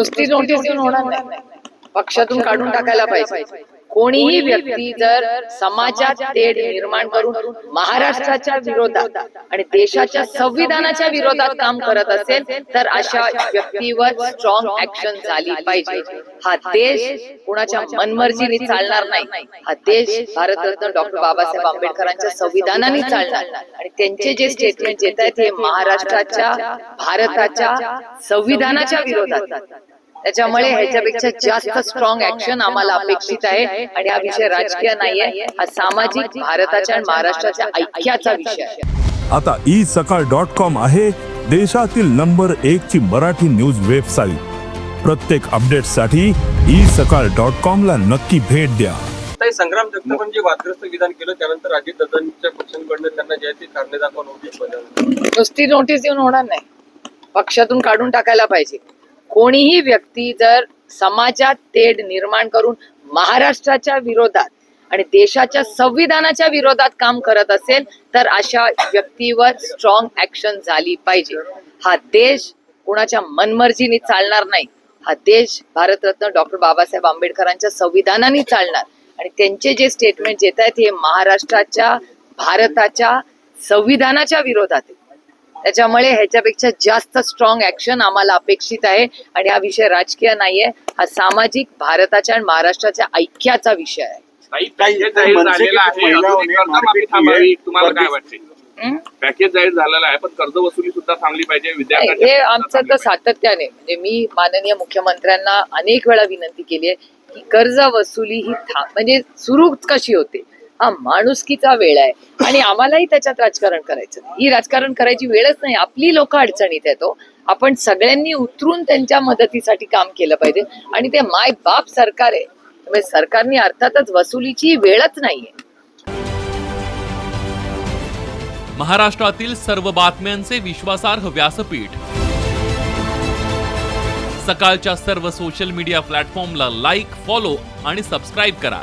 नुसती नोटीस होणार नाही. पक्षातून काढून टाकायला पाहिजे. कोणीही व्यक्ती जर समाजात तेढ निर्माण करून महाराष्ट्राच्या विरोधात आणि देशाच्या संविधानाच्या विरोधात काम करत असेल तर अशा व्यक्तीवर स्ट्रॉंग ऍक्शन झाली पाहिजे. हा देश कुणाच्या मनमर्जीने चालणार नाही. हा देश भारतरत्न डॉक्टर बाबासाहेब आंबेडकरांच्या संविधानाने चालणार. आणि त्यांचे जे स्टेटमेंट येत आहेत हे महाराष्ट्राच्या भारताच्या संविधानाच्या विरोधात. त्याच्यामुळे ह्याच्यापेक्षा जास्त स्ट्रॉंग ऍक्शन आम्हाला अपेक्षित आहे. आणि हा विषय राजकीय नाहीये. हा सामाजिक भारताच्या आणि महाराष्ट्राच्या ऐक्याचा विषय. आहे आता ई सकाळ डॉट कॉम आहे देशातील नंबर एक ची मराठी न्यूज वेबसाईट प्रत्येक अपडेटसाठी ई सकाळ डॉट कॉम ला नक्की भेट द्या. ताई संग्राम जगतापांनी जे वादग्रस्त विधान केलं त्यानंतर अजित दादांच्या पक्षांकडनं त्यांना जे आहे ते कारणे दाखवा नोटीस बजावली नुसती नोटीस देऊन होणार नाही. पक्षातून काढून टाकायला पाहिजे. कोणीही व्यक्ती जर समाजात तेढ निर्माण करून महाराष्ट्राच्या विरोधात आणि देशाच्या संविधानाच्या विरोधात काम करत असेल तर अशा व्यक्तीवर स्ट्रॉंग ऍक्शन झाली पाहिजे. हा देश कोणाच्या मनमर्जीने चालणार नाही. हा देश भारतरत्न डॉक्टर बाबासाहेब आंबेडकरांच्या संविधानाने चालणार. आणि त्यांचे जे स्टेटमेंट येत आहेत हे महाराष्ट्राच्या भारताच्या संविधानाच्या विरोधात आहे त्याच्यामुळे ह्याच्यापेक्षा जास्त स्ट्रॉंग ऍक्शन आम्हाला अपेक्षित आहे. आणि हा विषय राजकीय नाहीये. हा सामाजिक भारताच्या आणि महाराष्ट्राच्या ऐक्याचा विषय आहे. पॅकेज जाहीर झालेला आहे. अजून एक कर्जमाफी थांबावी तुम्हाला काय वाटते? हं? पॅकेज जाहीर झालेला आहे पण कर्ज वसुली सुद्धा थांबली पाहिजे हे आमचं तर. सातत्याने म्हणजे मी माननीय मुख्यमंत्र्यांना अनेक वेळा विनंती केली आहे की कर्ज वसुली ही म्हणजे सुरू कशी होते? हा माणुसकीचा वेळ आहे. आणि आम्हालाही त्याच्यात राजकारण करायचं नाही. ही राजकारण करायची वेळच नाही. आपली लोक अडचणीत येतो हो. आपण सगळ्यांनी उतरून त्यांच्या मदतीसाठी काम केलं पाहिजे. आणि ते माय बाप सरकार आहे. त्यामुळे सरकारने अर्थातच वसुलीची वेळच नाहीये. महाराष्ट्रातील सर्व बातम्यांचे विश्वासार्ह व्यासपीठ. सकाळच्या सर्व सोशल मीडिया प्लॅटफॉर्मला लाईक फॉलो आणि सबस्क्राईब करा.